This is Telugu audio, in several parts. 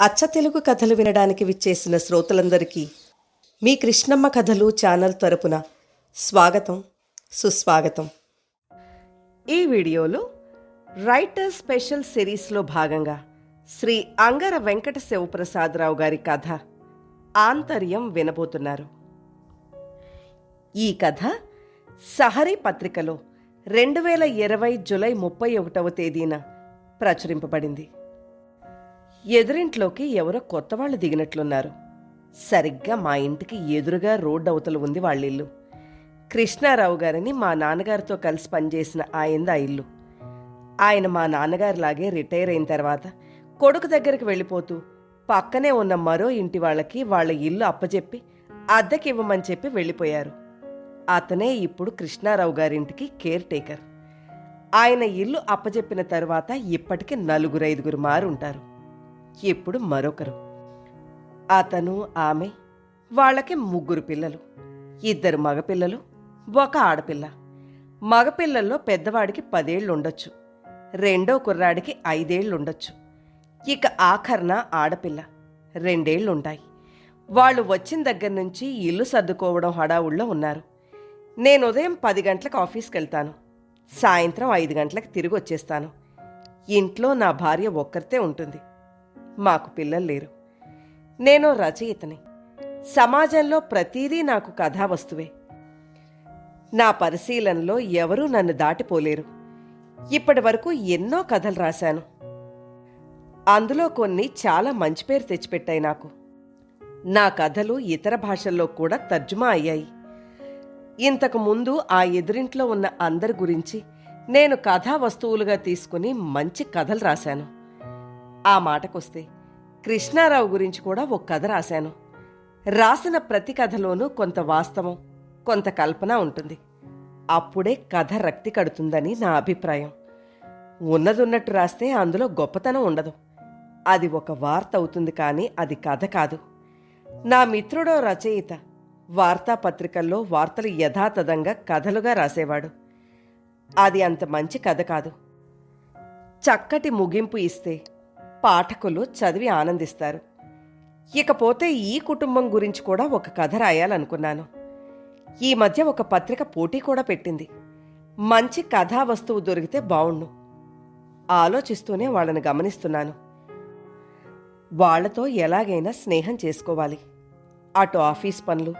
అచ్చ తెలుగు కథలు వినడానికి విచ్చేసిన శ్రోతలందరికీ మీ కృష్ణమ్మ కథలు ఛానల్ తరపున స్వాగతం సుస్వాగతం. ఈ వీడియోలో రైటర్ స్పెషల్ సిరీస్లో భాగంగా శ్రీ అంగర వెంకట శివప్రసాదరావు గారి కథ ఆంతర్యం వినబోతున్నారు. ఈ కథ సహరీ పత్రికలో రెండు వేల ఇరవై జులై ముప్పై ఒకటవ తేదీన ప్రచురింపబడింది. ఎదురింట్లోకి ఎవరో కొత్త వాళ్ళు దిగినట్లున్నారు. సరిగ్గా మా ఇంటికి ఎదురుగా రోడ్డు అవతల ఉంది వాళ్ళ ఇల్లు కృష్ణారావు గారని మా నాన్నగారితో కలిసి పనిచేసిన ఆయనది ఆ ఇల్లు. ఆయన మా నాన్నగారిలాగే రిటైర్ అయిన తర్వాత కొడుకు దగ్గరికి వెళ్ళిపోతూ పక్కనే ఉన్న మరో ఇంటి వాళ్ళకి వాళ్ళ ఇల్లు అప్పచెప్పి అద్దెకి ఇవ్వమని చెప్పి వెళ్ళిపోయారు. అతనే ఇప్పుడు కృష్ణారావు గారింటికి కేర్ టేకర్. ఆయన ఇల్లు అప్పచెప్పిన తరువాత ఇప్పటికి నలుగురు ఐదుగురు మారుంటారు. ఇప్పుడు మరొకరు. అతను ఆమె వాళ్ళకి ముగ్గురు పిల్లలు ఇద్దరు మగపిల్లలు ఒక ఆడపిల్ల. మగపిల్లల్లో పెద్దవాడికి పదేళ్ళు ఉండొచ్చు రెండో కుర్రాడికి ఐదేళ్ళు ఉండొచ్చు ఇక ఆఖర్న ఆడపిల్ల రెండేళ్ళుంటాయి వాళ్ళు వచ్చిన దగ్గర నుంచి ఇల్లు సర్దుకోవడం హడావుల్లో ఉన్నారు. నేను ఉదయం పది గంటలకు ఆఫీస్కి వెళ్తాను సాయంత్రం ఐదు గంటలకు తిరిగి వచ్చేస్తాను ఇంట్లో నా భార్య ఒక్కరితే ఉంటుంది. మాకు పిల్లలు లేరు. నేను రచయితని. సమాజంలో ప్రతీదీ నాకు కథా వస్తువే. నా పరిశీలనలో ఎవరూ నన్ను దాటిపోలేరు. ఇప్పటి వరకు ఎన్నో కథలు రాశాను. అందులో కొన్ని చాలా మంచి పేరు తెచ్చిపెట్టాయి నాకు. నా కథలు ఇతర భాషల్లో కూడా తర్జుమా అయ్యాయి. ఇంతకు ముందు ఆ ఎదురింట్లో ఉన్న అందరి గురించి నేను కథా వస్తువులుగా తీసుకుని మంచి కథలు రాశాను. ఆ మాటకొస్తే కృష్ణారావు గురించి కూడా ఒక కథ రాశాను. రాసిన ప్రతి కథలోనూ కొంత వాస్తవం కొంత కల్పన ఉంటుంది. అప్పుడే కథ రక్తి కడుతుందని నా అభిప్రాయం. ఉన్నదున్నట్టు రాస్తే అందులో గొప్పతనం ఉండదు. అది ఒక వార్త అవుతుంది కానీ అది కథ కాదు. నా మిత్రుడో రచయిత వార్తాపత్రికల్లో వార్తలు యథాతథంగా కథలుగా రాసేవాడు. అది అంత మంచి కథ కాదు. చక్కటి ముగింపు ఇస్తే పాఠకులు చదివి ఆనందిస్తారు. ఇకపోతే ఈ కుటుంబం గురించి కూడా ఒక కథ రాయాలనుకున్నాను. ఈ మధ్య ఒక పత్రిక పోటీ కూడా పెట్టింది. మంచి కథా వస్తువు దొరికితే బావుండు. ఆలోచిస్తూనే వాళ్ళని గమనిస్తున్నాను. వాళ్ళతో ఎలాగైనా స్నేహం చేసుకోవాలి. అటు ఆఫీస్ పనులు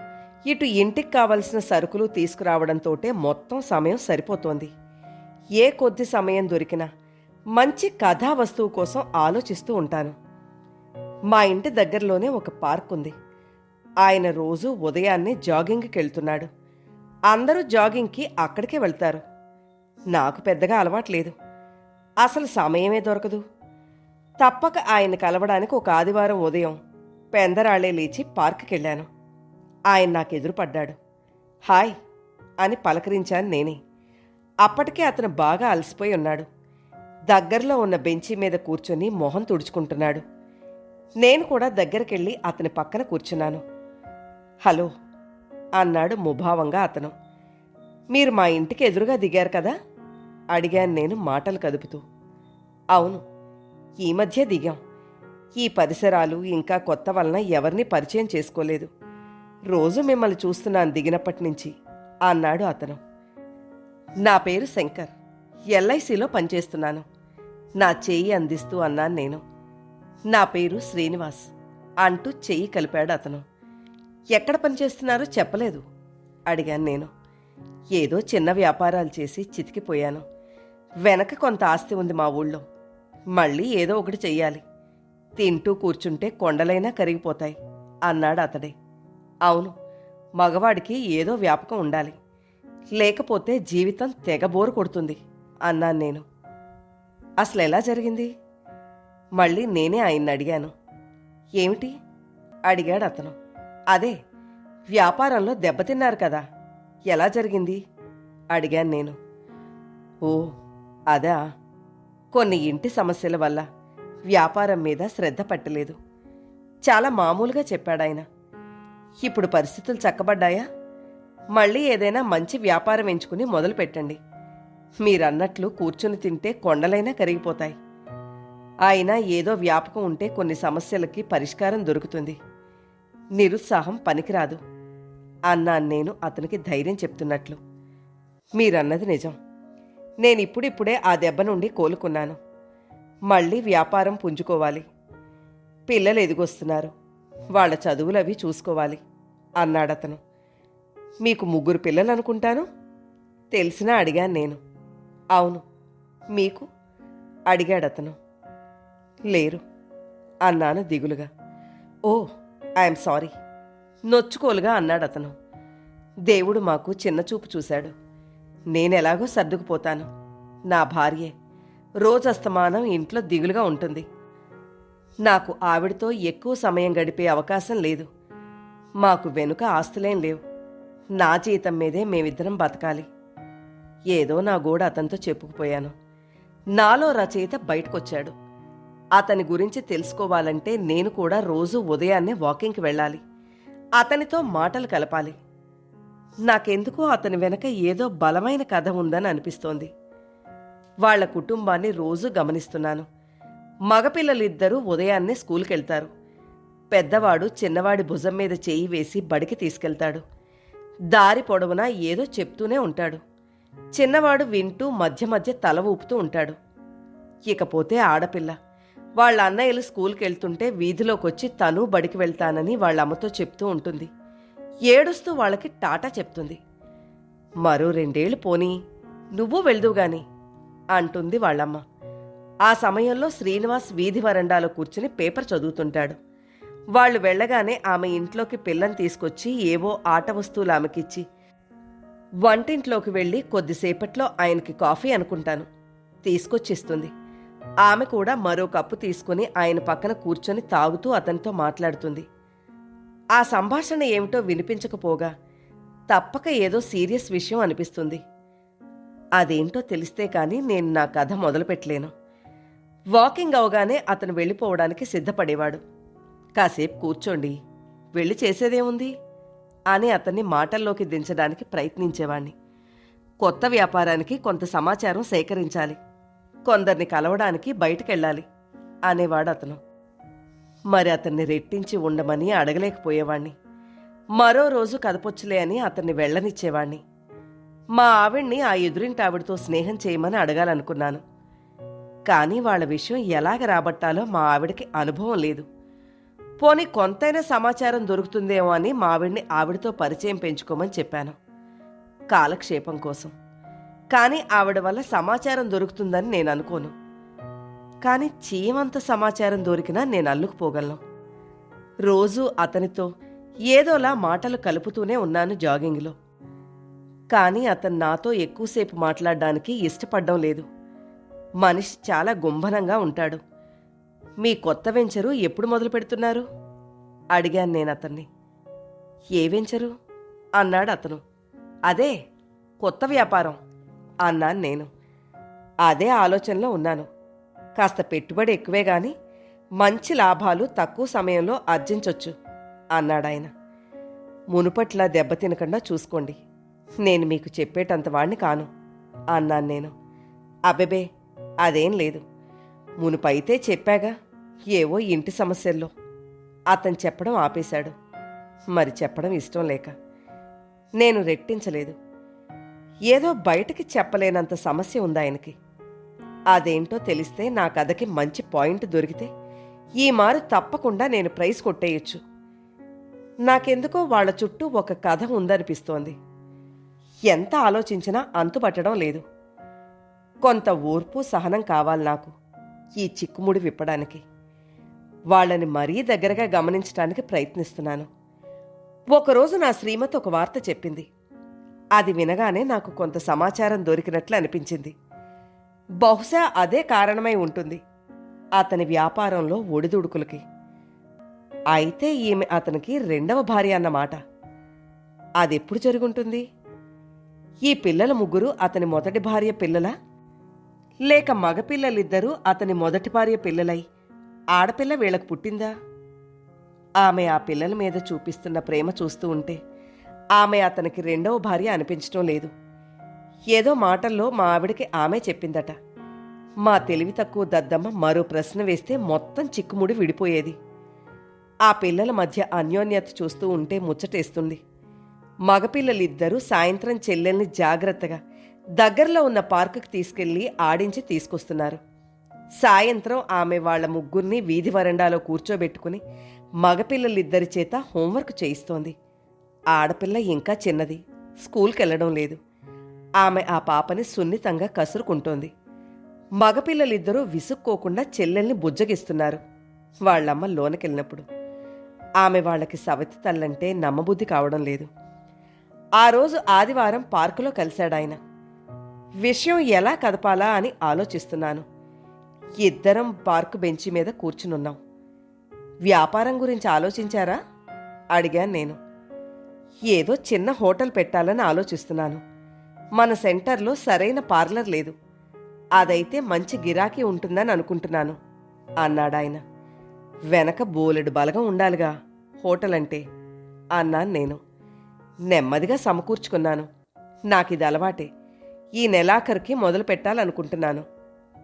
ఇటు ఇంటికి కావలసిన సరుకులు తీసుకురావడంతోటే మొత్తం సమయం సరిపోతోంది. ఏ కొద్ది సమయం దొరికినా మంచి కథా వస్తువు కోసం ఆలోచిస్తూ ఉంటాను. మా ఇంటి దగ్గరలోనే ఒక పార్క్ ఉంది. ఆయన రోజు ఉదయాన్నే జాగింగ్కి వెళ్తున్నాడు. అందరూ జాగింగ్కి అక్కడికే వెళ్తారు. నాకు పెద్దగా అలవాట్లేదు అసలు సమయమే దొరకదు. తప్పక ఆయన కలవడానికి ఒక ఆదివారం ఉదయం పెందరాళ్ళే లేచి పార్క్కి వెళ్ళాను. ఆయన నాకు ఎదురుపడ్డాడు. హాయ్ అని పలకరించాను నేనే. అప్పటికే అతను బాగా అలసిపోయి ఉన్నాడు. దగ్గరలో ఉన్న బెంచి మీద కూర్చొని మొహం తుడుచుకుంటున్నాడు. నేను కూడా దగ్గరికెళ్ళి అతని పక్కన కూర్చున్నాను. హలో అన్నాడు ముభావంగా అతను. మీరు మా ఇంటికి ఎదురుగా దిగారు కదా? అడిగాను నేను మాటలు కదుపుతూ. అవును ఈ మధ్య దిగాం. ఈ పరిసరాలు ఇంకా కొత్త వలన ఎవరిని పరిచయం చేసుకోలేదు. రోజు మిమ్మల్ని చూస్తున్నాను దిగినప్పటి నుంచి అన్నాడు అతను. నా పేరు శంకర్. ఎల్ఐసిలో పనిచేస్తున్నాను. నా చెయ్యి అందిస్తూ అన్నాను నేను. నా పేరు శ్రీనివాస్ అంటూ చెయ్యి కలిపాడు అతను. ఎక్కడ పనిచేస్తున్నారో చెప్పలేదు అడిగాను నేను. ఏదో చిన్న వ్యాపారాలు చేసి చితికిపోయాను. వెనక కొంత ఆస్తి ఉంది మా ఊళ్ళో. మళ్ళీ ఏదో ఒకటి చెయ్యాలి. తింటూ కూర్చుంటే కొండలైనా కరిగిపోతాయి అన్నాడు అతడే. అవును మగవాడికి ఏదో వ్యాపకం ఉండాలి. లేకపోతే జీవితం తెగబోరు కొడుతుంది అన్నాను నేను. అసలు ఎలా జరిగింది? మళ్ళీ నేనే ఆయన్ని అడిగాను. ఏమిటి? అడిగాడు అతను అదే వ్యాపారంలో దెబ్బతిన్నారు కదా. ఎలా జరిగింది? అడిగాను నేను. ఓ అదా. కొన్ని ఇంటి సమస్యల వల్ల వ్యాపారం మీద శ్రద్ధ పట్టలేదు. చాలా మామూలుగా చెప్పాడాయన. ఇప్పుడు పరిస్థితులు చక్కబడ్డాయా? మళ్ళీ ఏదైనా మంచి వ్యాపారం ఎంచుకుని మొదలు పెట్టండి మీరన్నట్లు కూర్చుని తింటే కొండలైనా కరిగిపోతాయి. అయినా ఏదో వ్యాపకం ఉంటే కొన్ని సమస్యలకి పరిష్కారం దొరుకుతుంది. నిరుత్సాహం పనికిరాదు. అన్నాను నేను అతనికి ధైర్యం చెప్తున్నట్లు. మీరన్నది నిజం. నేను ఇప్పుడిప్పుడే ఆ దెబ్బ నుండి కోలుకున్నాను. మళ్ళీ వ్యాపారం పుంజుకోవాలి. పిల్లలు ఎదిగొస్తున్నారు. వాళ్ళ చదువులు అవి చూసుకోవాలి అన్నాడతను. మీకు ముగ్గురు పిల్లలు అనుకుంటాను తెలిసినా అడిగాను నేను. అవును. మీకు అడిగాడతను. లేరు. అన్నాను దిగులుగా. ఓ ఐఎమ్ సారీ. నొచ్చుకోలుగా అన్నాడతను. దేవుడు మాకు చిన్న చూపు చూశాడు. నేనెలాగో సర్దుకుపోతాను. నా భార్యే రోజస్తమానం ఇంట్లో దిగులుగా ఉంటుంది. నాకు ఆవిడతో ఎక్కువ సమయం గడిపే అవకాశం లేదు. మాకు వెనుక ఆస్తులేం లేవు. నా జీతం మీదే మేమిద్దరం బతకాలి. ఏదో నా గోడ అతనితో చెప్పుకుపోయాను. నాలో రచయిత బయటకొచ్చాడు. అతని గురించి తెలుసుకోవాలంటే నేను కూడా రోజు ఉదయాన్నే వాకింగ్కి వెళ్ళాలి. అతనితో మాటలు కలపాలి. నాకెందుకో అతని వెనక ఏదో బలమైన కథ ఉందని అనిపిస్తోంది. వాళ్ళ కుటుంబాన్ని రోజు గమనిస్తున్నాను. మగపిల్లలిద్దరూ ఉదయాన్నే స్కూల్కి వెళ్తారు పెద్దవాడు చిన్నవాడి భుజం మీద చేయి వేసి బడికి తీసుకెళ్తాడు. దారి పొడవునా ఏదో చెప్తూనే ఉంటాడు. చిన్నవాడు వింటూ మధ్య మధ్య తల ఊపుతూ ఉంటాడు. ఇకపోతే ఆడపిల్ల. వాళ్ళ అన్నయ్యలు స్కూల్కి వెళ్తుంటే వీధిలోకొచ్చి తను బడికి వెళ్తానని వాళ్ళ అమ్మతో చెప్తూ ఉంటుంది. ఏడుస్తూ వాళ్ళకి టాటా చెప్తుంది. మరో రెండేళ్ళు పోనీ నువ్వు వెళ్దువు గాని అంటుంది వాళ్ళమ్మ. ఆ సమయంలో శ్రీనివాస్ వీధి వరండాలో కూర్చుని పేపర్ చదువుతుంటాడు. వాళ్ళు వెళ్ళగానే ఆమె ఇంట్లోకి పిల్లని తీసుకొచ్చి ఏవో ఆట వస్తువులు ఆమెకిచ్చి వంటింట్లోకి వెళ్ళి కొద్దిసేపట్లో ఆయనకి కాఫీ అనుకుంటాను. తీసుకొచ్చిస్తుంది. ఆమె కూడా మరో కప్పు తీసుకుని ఆయన పక్కన కూర్చొని తాగుతూ అతనితో మాట్లాడుతుంది. ఆ సంభాషణ ఏమిటో వినిపించకపోగా తప్పక ఏదో సీరియస్ విషయం అనిపిస్తుంది. అదేంటో తెలిస్తే కానీ నేను నా కథ మొదలుపెట్టలేను. వాకింగ్ అవగానే అతను వెళ్ళిపోవడానికి సిద్ధపడేవాడు. కాసేపు కూర్చోండి. వెళ్ళి చేసేదేముంది? అని అతన్ని మాటల్లోకి దించడానికి ప్రయత్నించేవాణ్ణి. కొత్త వ్యాపారానికి కొంత సమాచారం సేకరించాలి. కొందరిని కలవడానికి బయటకెళ్ళాలి అనేవాడు అతను. మరి అతన్ని రెట్టించి ఉండమని అడగలేకపోయేవాణ్ణి. మరో రోజు కదపొచ్చులే అని అతన్ని వెళ్ళనిచ్చేవాణ్ణి. మా ఆవిడ్ని ఆ ఎదురింటి ఆవిడతో స్నేహం చేయమని అడగాలనుకున్నాను. కానీ వాళ్ళ విషయం ఎలాగ రాబట్టాలో మా ఆవిడకి అనుభవం లేదు. పోనీ కొంతైనా సమాచారం దొరుకుతుందేమో అని మావిడిని ఆవిడతో పరిచయం పెంచుకోమని చెప్పాను. కాలక్షేపం కోసం. కానీ ఆవిడ వల్ల సమాచారం దొరుకుతుందని నేను అనుకోను. కానీ చీమంత సమాచారం దొరికినా నేను అల్లుకుపోగలను. రోజూ అతనితో ఏదోలా మాటలు కలుపుతూనే ఉన్నాను జాగింగ్లో. కానీ అతను నాతో ఎక్కువసేపు మాట్లాడడానికి ఇష్టపడడం లేదు. మనిషి చాలా గుంభనంగా ఉంటాడు. మీ కొత్త వెంచరు ఎప్పుడు మొదలు పెడుతున్నారు? అడిగాను నేను అతన్ని. ఏ వెంచరు? అన్నాడు అతను. అదే కొత్త వ్యాపారం అన్నాను నేను. అదే ఆలోచనలో ఉన్నాను. కాస్త పెట్టుబడి ఎక్కువే గాని మంచి లాభాలు తక్కువ సమయంలో అర్జించొచ్చు అన్నాడాయన మునుపట్లా దెబ్బతినకుండా చూసుకోండి. నేను మీకు చెప్పేటంత వాణ్ణి కాను అన్నాను నేను. అబెబే అదేం లేదు. మునుపైతే చెప్పాగా ఏవో ఇంటి సమస్యల్లో. అతను చెప్పడం ఆపేశాడు. మరి చెప్పడం ఇష్టం లేక. నేను రెట్టించలేదు. ఏదో బయటకి చెప్పలేనంత సమస్య ఉంది ఆయనకి. అదేంటో తెలిస్తే నా కథకి మంచి పాయింట్ దొరికితే ఈ మారు తప్పకుండా నేను ప్రైజ్ కొట్టేయొచ్చు. నాకెందుకో వాళ్ళ చుట్టూ ఒక కథ ఉందనిపిస్తోంది. ఎంత ఆలోచించినా అంతుపట్టడం లేదు. కొంత ఓర్పు సహనం కావాలి నాకు ఈ చిక్కుముడి విప్పడానికి. వాళ్ళని మరీ దగ్గరగా గమనించడానికి ప్రయత్నిస్తున్నాను. ఒకరోజు నా శ్రీమతి ఒక వార్త చెప్పింది. అది వినగానే నాకు కొంత సమాచారం దొరికినట్లు అనిపించింది. బహుశా అదే కారణమై ఉంటుంది. అతని వ్యాపారంలో ఒడిదుడుకులకి. అయితే ఈమె అతనికి రెండవ భార్య అన్నమాట. అదెప్పుడు జరుగుంటుంది? ఈ పిల్లల ముగ్గురు అతని మొదటి భార్య పిల్లలా? లేక మగపిల్లలిద్దరూ అతని మొదటి భార్య పిల్లలై? ఆడపిల్ల వీళ్ళకు పుట్టిందా? ఆమె ఆ పిల్లల మీద చూపిస్తున్న ప్రేమ చూస్తూ ఉంటే ఆమె అతనికి రెండవ భార్య అనిపించటం లేదు. ఏదో మాటల్లో మా ఆవిడకి ఆమె చెప్పిందట. మా తెలివి తక్కువ దద్దమ్మ మరో ప్రశ్న వేస్తే మొత్తం చిక్కుముడి విడిపోయేది. ఆ పిల్లల మధ్య అన్యోన్యత చూస్తూ ఉంటే ముచ్చటేస్తుంది. మగపిల్లలిద్దరూ సాయంత్రం చెల్లెల్ని జాగ్రత్తగా దగ్గరలో ఉన్న పార్కుకి తీసుకెళ్ళి ఆడించి తీసుకొస్తున్నారు. సాయంత్రం ఆమె వాళ్ళ ముగ్గురిని వీధి వరండాలో కూర్చోబెట్టుకుని మగపిల్లలిద్దరి చేత హోంవర్క్ చేయిస్తోంది. ఆడపిల్ల ఇంకా చిన్నది. స్కూల్కి వెళ్ళడం లేదు. ఆమె ఆ పాపని సున్నితంగా కసురుకుంటోంది. మగపిల్లలిద్దరూ విసుక్కోకుండా చెల్లెల్ని బుజ్జగిస్తున్నారు. వాళ్ళమ్మ లోనకెళ్ళినప్పుడు. ఆమె వాళ్ళకి సవతి తల్లంటే నమ్మబుద్ధి కావడం లేదు. ఆ రోజు ఆదివారం పార్కులో కలిశాడాయన. విషయం ఎలా కదపాలా అని ఆలోచిస్తున్నాను. ఇద్దరం పార్కు బెంచి మీద కూర్చునున్నాం. వ్యాపారం గురించి ఆలోచించారా? అడిగాను నేను. ఏదో చిన్న హోటల్ పెట్టాలని ఆలోచిస్తున్నాను. మన సెంటర్లో సరైన పార్లర్ లేదు. అదైతే మంచి గిరాకీ ఉంటుందని అనుకుంటున్నాను అన్నాడాయన వెనక బోలెడు బలగం ఉండాలిగా హోటల్ అంటే అన్నాను నేను. నెమ్మదిగా సమకూర్చుకున్నాను. నాకిది అలవాటే. ఈ నెలాఖరికి మొదలు పెట్టాలనుకుంటున్నాను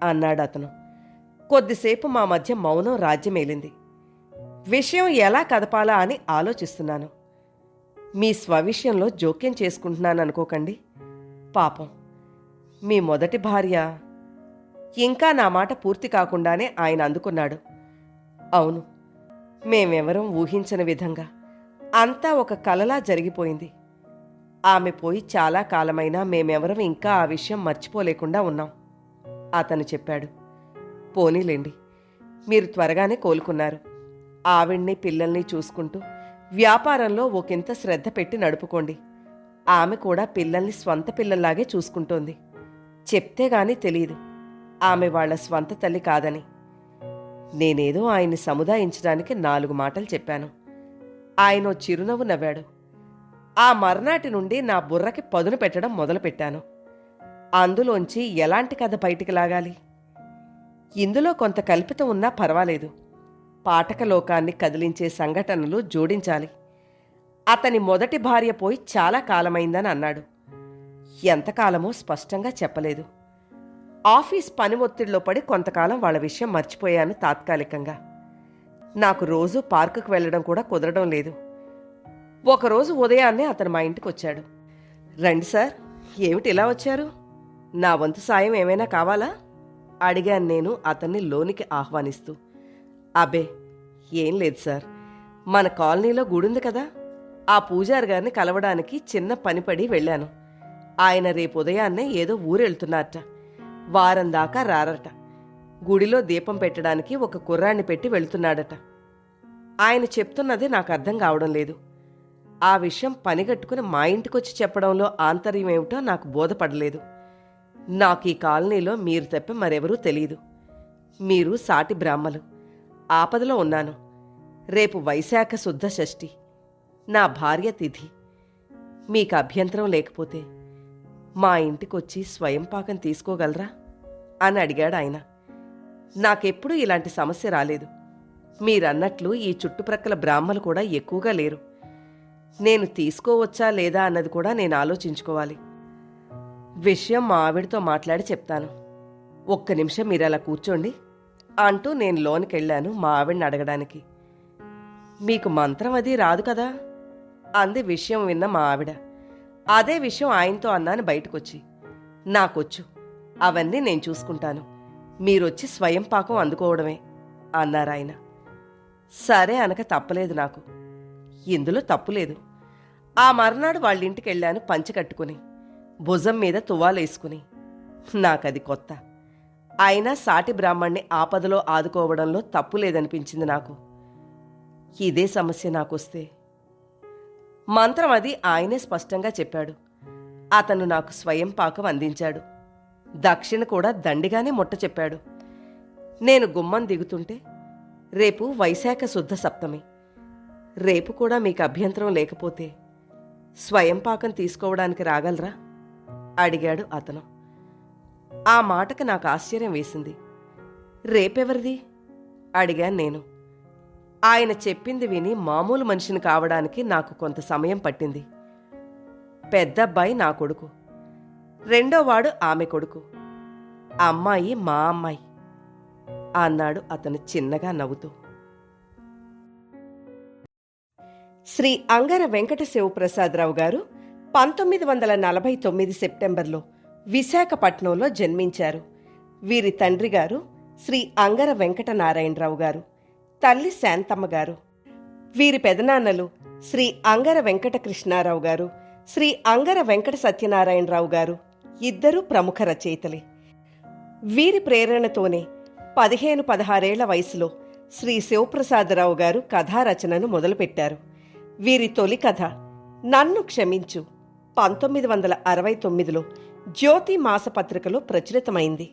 అన్నాడు అతను. కొద్దిసేపు మా మధ్య మౌనం రాజ్యమేలింది విషయం ఎలా కదపాలా అని ఆలోచిస్తున్నాను. మీ స్వవిషయంలో జోక్యం చేసుకుంటున్నాను అనుకోకండి పాపం. మీ మొదటి భార్య ఇంకా నా మాట పూర్తి కాకుండానే ఆయన అందుకున్నాడు. అవును మేమెవరం ఊహించని విధంగా అంతా ఒక కలలా జరిగిపోయింది. ఆమె పోయి చాలా కాలమైనా మేమెవరం ఇంకా ఆ విషయం మర్చిపోలేకుండా ఉన్నాం అతను చెప్పాడు. పోనీలేండి. మీరు త్వరగానే కోలుకున్నారు. ఆవిడ్ని పిల్లల్ని చూసుకుంటూ వ్యాపారంలో ఒకంత శ్రద్ధ పెట్టి నడుపుకోండి. ఆమె కూడా పిల్లల్ని స్వంత పిల్లల్లాగే చూసుకుంటోంది. చెప్తే గాని తెలియదు. ఆమె వాళ్ళ స్వంత తల్లి కాదని. నేనేదో ఆయన్ని సముదాయించడానికి నాలుగు మాటలు చెప్పాను. ఆయన ఓ చిరునవ్వు నవ్వాడు. ఆ మర్నాటి నుండి నా బుర్రకి పదును పెట్టడం మొదలుపెట్టాను. అందులోంచి ఎలాంటి కథ బయటికి లాగాలి? ఇందులో కొంత కల్పితం ఉన్నా పర్వాలేదు. పాఠక లోకాన్ని కదిలించే సంఘటనలు జోడించాలి. అతని మొదటి భార్య పోయి చాలా కాలమైందని అన్నాడు. ఎంతకాలమో స్పష్టంగా చెప్పలేదు. ఆఫీస్ పని ఒత్తిడిలో పడి కొంతకాలం వాళ్ళ విషయం మర్చిపోయాను తాత్కాలికంగా. నాకు రోజు పార్కుకు వెళ్ళడం కూడా కుదరడం లేదు. ఒకరోజు ఉదయాన్నే అతను మా ఇంటికి వచ్చాడు రండి సార్ ఏమిటి ఇలా వచ్చారు? నా వంతు సాయం ఏమైనా కావాలా? అడిగాను నేను అతన్ని లోనికి ఆహ్వానిస్తూ. అబే ఏం లేదు సార్. మన కాలనీలో గుడుంది కదా. ఆ పూజారి గారిని కలవడానికి చిన్న పనిపడి వెళ్ళాను. ఆయన రేపు ఉదయాన్నే ఏదో ఊరెళ్తున్నారట. వారం దాకా రారట. గుడిలో దీపం పెట్టడానికి ఒక కుర్రాన్ని పెట్టి వెళ్తున్నాడట. ఆయన చెప్తున్నది నాకు అర్థం కావడం లేదు. ఆ విషయం పనిగట్టుకుని మా ఇంటికొచ్చి చెప్పడంలో ఆంతర్యమేమిటో నాకు బోధపడలేదు. నాకు ఈ కాలనీలో మీరు తప్ప మరెవరూ తెలియదు మీరు సాటి బ్రాహ్మలు. ఆపదలో ఉన్నాను. రేపు వైశాఖ శుద్ధ షష్ఠి. నా భార్య తిథి. మీకు అభ్యంతరం లేకపోతే మా ఇంటికొచ్చి స్వయం పాకం తీసుకోగలరా? అని అడిగాడు ఆయన. నాకెప్పుడూ ఇలాంటి సమస్య రాలేదు. మీరన్నట్లు ఈ చుట్టుప్రక్కల బ్రాహ్మలు కూడా ఎక్కువగా లేరు. నేను తీసుకోవచ్చా లేదా అన్నది కూడా నేను ఆలోచించుకోవాలి. విషయం మా ఆవిడతో మాట్లాడి చెప్తాను. ఒక్క నిమిషం మీరు అలా కూర్చోండి అంటూ నేను లోనికి వెళ్ళాను మా ఆవిడని అడగడానికి. మీకు మంత్రం అది రాదు కదా? అంది విషయం విన్న మా ఆవిడ అదే విషయం ఆయనతో అన్నాను బయటకొచ్చి. నాకొచ్చు అవన్నీ నేను చూసుకుంటాను. మీరొచ్చి స్వయం పాకం అందుకోవడమే అన్నారాయన సరే అనక తప్పలేదు నాకు. ఇందులో తప్పులేదు. ఆ మర్నాడు వాళ్ళ ఇంటికి వెళ్ళాను పంచి కట్టుకుని. భుజం మీద తువాలేసుకుని నాకది కొత్త. అయినా సాటి బ్రాహ్మణ్ణి ఆపదలో ఆదుకోవడంలో తప్పు లేదనిపించింది నాకు. ఇదే సమస్య నాకొస్తే. మంత్రం అది ఆయనే స్పష్టంగా చెప్పాడు. అతను నాకు స్వయం పాకం అందించాడు. దక్షిణ కూడా దండిగానే ముట్ట చెప్పాడు. నేను గుమ్మం దిగుతుంటే రేపు వైశాఖ శుద్ధ సప్తమి. రేపు కూడా మీకు అభ్యంతరం లేకపోతే స్వయం పాకం తీసుకోవడానికి రాగలరా? అడిగాడు అతను. ఆ మాటకు నాకు ఆశ్చర్యం వేసింది. రేపెవరిది? అడిగాను నేను. ఆయన చెప్పింది విని మామూలు మనిషిని కావడానికి నాకు కొంత సమయం పట్టింది. పెద్దబ్బాయి నా కొడుకు. రెండోవాడు ఆమె కొడుకు. అమ్మాయి మా అమ్మాయి అన్నాడు అతను చిన్నగా నవ్వుతూ. శ్రీ అంగర వెంకట శివప్రసాదరావు గారు పంతొమ్మిది వందల నలభై తొమ్మిది సెప్టెంబర్లో విశాఖపట్నంలో జన్మించారు. వీరి తండ్రి గారు శ్రీ అంగర వెంకట నారాయణరావు గారు తల్లి శాంతమ్మ గారు. వీరి పెదనాన్నలు శ్రీ అంగర వెంకట కృష్ణారావు గారు శ్రీ అంగర వెంకట సత్యనారాయణరావు గారు ఇద్దరూ ప్రముఖ రచయితలే. వీరి ప్రేరణతోనే పదిహేను పదహారేళ్ళ వయసులో శ్రీ శివప్రసాదరావు గారు కథారచనను మొదలుపెట్టారు. వీరి తొలి కథ నన్ను క్షమించు పంతొమ్మిది వందల అరవై తొమ్మిదిలో జ్యోతి మాసపత్రికలో ప్రచురితమైంది.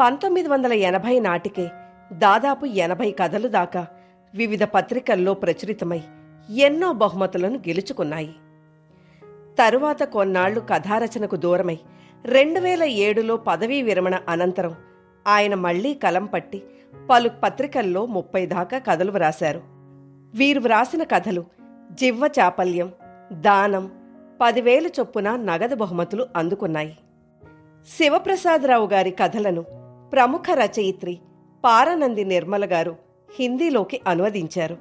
పంతొమ్మిది వందల ఎనభై నాటికే దాదాపు ఎనభై కథలు దాకా వివిధ పత్రికల్లో ప్రచురితమై ఎన్నో బహుమతులను గెలుచుకున్నాయి. తరువాత కొన్నాళ్ళు కథారచనకు దూరమై రెండు వేల ఏడులో పదవీ విరమణ అనంతరం ఆయన మళ్ళీ కలం పట్టి పలు పత్రికల్లో ముప్పై దాకా కథలు వ్రాశారు. వీరు వ్రాసిన కథలు జివ్వ చాపల్యం దానం పదివేలు చొప్పున నగదు బహుమతులు అందుకున్నాయి. శివప్రసాదరావు గారి కథలను ప్రముఖ రచయిత్రి పారనంది నిర్మల గారు హిందీలోకి అనువదించారు.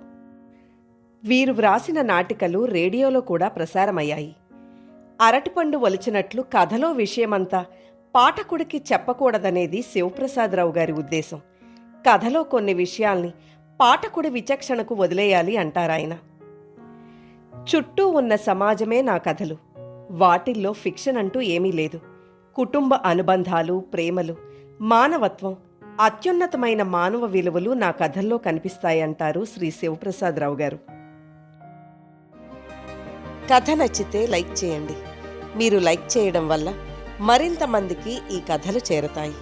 వీరు వ్రాసిన నాటికలు రేడియోలో కూడా ప్రసారమయ్యాయి. అరటిపండు ఒలిచినట్లు కథలో విషయమంతా పాఠకుడికి చెప్పకూడదనేది శివప్రసాదరావు గారి ఉద్దేశం. కథలో కొన్ని విషయాల్ని పాఠకుడి విచక్షణకు వదిలేయాలి అంటారాయన. చుట్టూ ఉన్న సమాజమే నా కథలు. వాటిల్లో ఫిక్షన్ అంటూ ఏమీ లేదు. కుటుంబ అనుబంధాలు ప్రేమలు మానవత్వం అత్యున్నతమైన మానవ విలువలు నా కథల్లో కనిపిస్తాయంటారు శ్రీ శివప్రసాదరావు గారు. కథ నచ్చితే లైక్ చేయండి. మీరు లైక్ చేయడం వల్ల మరింత మందికి ఈ కథలు చేరతాయి.